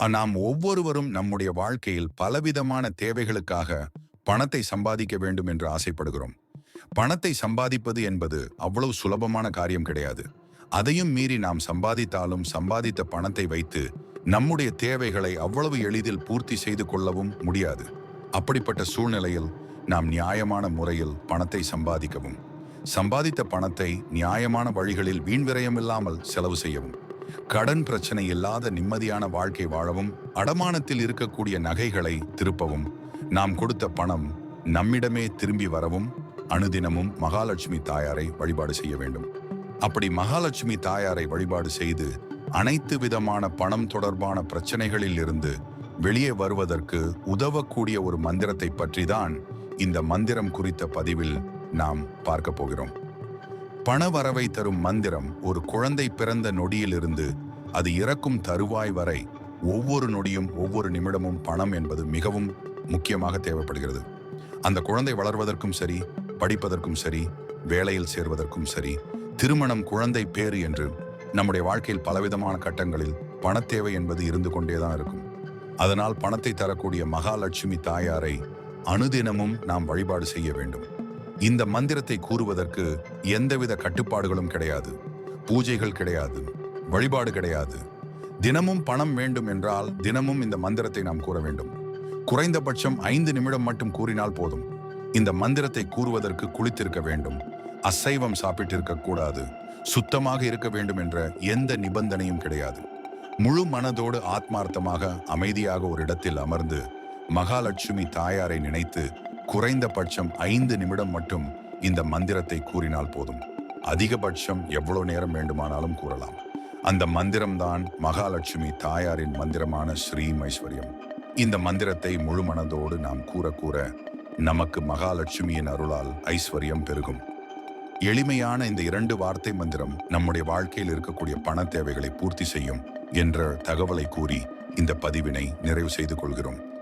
நாம் ஒவ்வொருவரும் நம்முடைய வாழ்க்கையில் பலவிதமான தேவைகளுக்காக பணத்தை சம்பாதிக்க வேண்டும் என்று ஆசைப்படுகிறோம். பணத்தை சம்பாதிப்பது என்பது அவ்வளவு சுலபமான காரியம் கிடையாது. அதையும் மீறி நாம் சம்பாதித்தாலும் சம்பாதித்த பணத்தை வைத்து நம்முடைய தேவைகளை அவ்வளவு எளிதில் பூர்த்தி செய்து கொள்ளவும் முடியாது. அப்படிப்பட்ட சூழ்நிலையில் நாம் நியாயமான முறையில் பணத்தை சம்பாதிக்கவும். சம்பாதித்த பணத்தை நியாயமான வழிகளில் வீண் விரயமில்லாமல் செலவு செய்யவும். கடன் பிரச்சனை இல்லாத நிம்மதியான வாழ்க்கை வாழவும் அடமானத்தில் இருக்கக்கூடிய நகைகளை திருப்பவும் நாம் கொடுத்த பணம் நம்மிடமே திரும்பி வரவும் அனுதினமும் மகாலட்சுமி தாயாரை வழிபாடு செய்ய வேண்டும். அப்படி மகாலட்சுமி தாயாரை வழிபாடு செய்து அனைத்து விதமான பணம் தொடர்பான பிரச்சனைகளில் இருந்து வெளியே வருவதற்கு உதவக்கூடிய ஒரு மந்திரத்தை பற்றி தான் இந்த மந்திரம் குறித்த பதிவில் நாம் பார்க்க போகிறோம். பண வரவை தரும் மந்திரம் ஒரு குழந்தை பிறந்த நொடியிலிருந்து அது இறக்கும் தருவாய் வரை ஒவ்வொரு நொடியும் ஒவ்வொரு நிமிடமும் பணம் என்பது மிகவும் முக்கியமாக தேவைப்படுகிறது. அந்த குழந்தை வளர்வதற்கும் சரி படிப்பதற்கும் சரி வேலையில் சேர்வதற்கும் சரி திருமணம் குழந்தை பேறு என்று நம்முடைய வாழ்க்கையில் பலவிதமான கட்டங்களில் பணத்தேவை என்பது இருந்து கொண்டேதான் இருக்கும். அதனால் பணத்தை தரக்கூடிய மகாலட்சுமி தாயாரை அனுதினமும் நாம் வழிபாடு செய்ய வேண்டும். இந்த மந்திரத்தை கூறுவதற்கு எந்தவித கட்டுப்பாடுகளும் கிடையாது. பூஜைகள் கிடையாது. வழிபாடு கிடையாது. தினமும் பணம் வேண்டும் என்றால் தினமும் இந்த மந்திரத்தை நாம் கூற வேண்டும். குறைந்தபட்சம் ஐந்து நிமிடம் மட்டும் கூறினால் போதும். இந்த மந்திரத்தை கூறுவதற்கு குளித்திருக்க வேண்டும். அசைவம் சாப்பிட்டிருக்க கூடாது. சுத்தமாக இருக்க வேண்டும் என்ற எந்த நிபந்தனையும் கிடையாது. முழு மனதோடு ஆத்மார்த்தமாக அமைதியாக ஒரு இடத்தில் அமர்ந்து மகாலட்சுமி தாயாரை நினைத்து குறைந்தபட்சம் ஐந்து நிமிடம் மட்டும் இந்த மந்திரத்தை கூறினால் போதும். அதிகபட்சம் எவ்வளவு நேரம் வேண்டுமானாலும் கூறலாம். அந்த மந்திரம்தான் மகாலட்சுமி தாயாரின் மந்திரமான ஸ்ரீமைஸ்வரியம். இந்த மந்திரத்தை முழு மனதோடு நாம் கூற கூற நமக்கு மகாலட்சுமியின் அருளால் ஐஸ்வர்யம் பெருகும். எளிமையான இந்த இரண்டு வார்த்தை மந்திரம் நம்முடைய வாழ்க்கையில் இருக்கக்கூடிய பண தேவைகளை பூர்த்தி செய்யும் என்ற தகவலை கூறி இந்த பதிவினை நிறைவு செய்து கொள்கிறோம்.